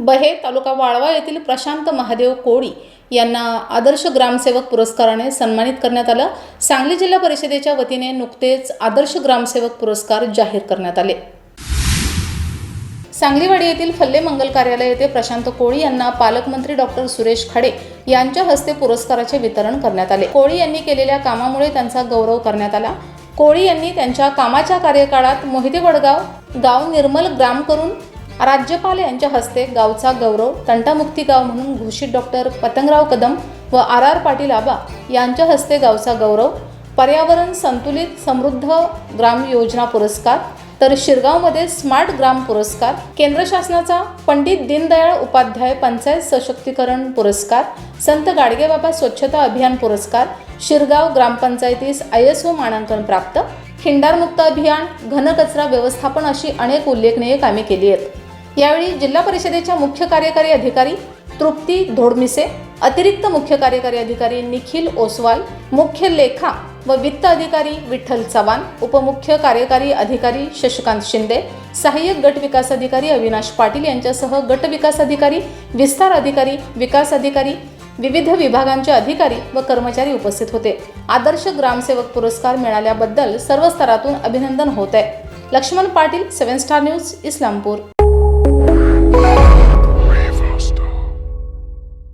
बहे तालुका वाळवा येथील प्रशांत महादेव कोळी यांना आदर्श ग्रामसेवक पुरस्काराने सन्मानित करण्यात आलं. सांगली जिल्हा परिषदेच्या वतीने नुकतेच आदर्श ग्रामसेवक पुरस्कार जाहीर करण्यात आले. सांगलीवाडी येथील फल्ले मंगल कार्यालय येथे प्रशांत कोळी यांना पालकमंत्री डॉक्टर सुरेश खाडे यांच्या हस्ते पुरस्काराचे वितरण करण्यात आले. कोळी यांनी केलेल्या कामामुळे त्यांचा गौरव करण्यात आला. कोळी यांनी त्यांच्या कामाच्या कार्यकाळात मोहिते वडगाव गाव निर्मल ग्राम करून राज्यपाल यांच्या हस्ते गावचा गौरव तंटामुक्ती गाव म्हणून घोषित डॉक्टर पतंगराव कदम व आर आर पाटील आबा यांच्या हस्ते गावचा गौरव पर्यावरण संतुलित समृद्ध ग्राम योजना पुरस्कार तर शिरगावमध्ये स्मार्ट ग्राम पुरस्कार केंद्र शासनाचा पंडित दीनदयाळ उपाध्याय पंचायत सशक्तीकरण पुरस्कार संत गाडगेबाबा स्वच्छता अभियान पुरस्कार शिरगाव ग्रामपंचायतीस आय एस ओ मानांकन प्राप्त खिंडारमुक्त अभियान घनकचरा व्यवस्थापन अशी अनेक उल्लेखनीय कामे केली आहेत. यावेळी जिल्हा परिषदेच्या मुख्य कार्यकारी अधिकारी तृप्ती धोडमिसे अतिरिक्त मुख्य कार्यकारी अधिकारी निखिल ओसवाल मुख्य लेखा व वित्त अधिकारी विठ्ठल चव्हाण उपमुख्य कार्यकारी अधिकारी शशिकांत शिंदे सहाय्यक गट विकास अधिकारी अविनाश पाटील यांच्यासह गट विकास अधिकारी विस्तार अधिकारी विकास अधिकारी विविध विभागांचे अधिकारी व कर्मचारी उपस्थित होते. आदर्श ग्रामसेवक पुरस्कार मिळाल्याबद्दल सर्व स्तरातून अभिनंदन होत आहे Laxman Patil seven star news Islampur.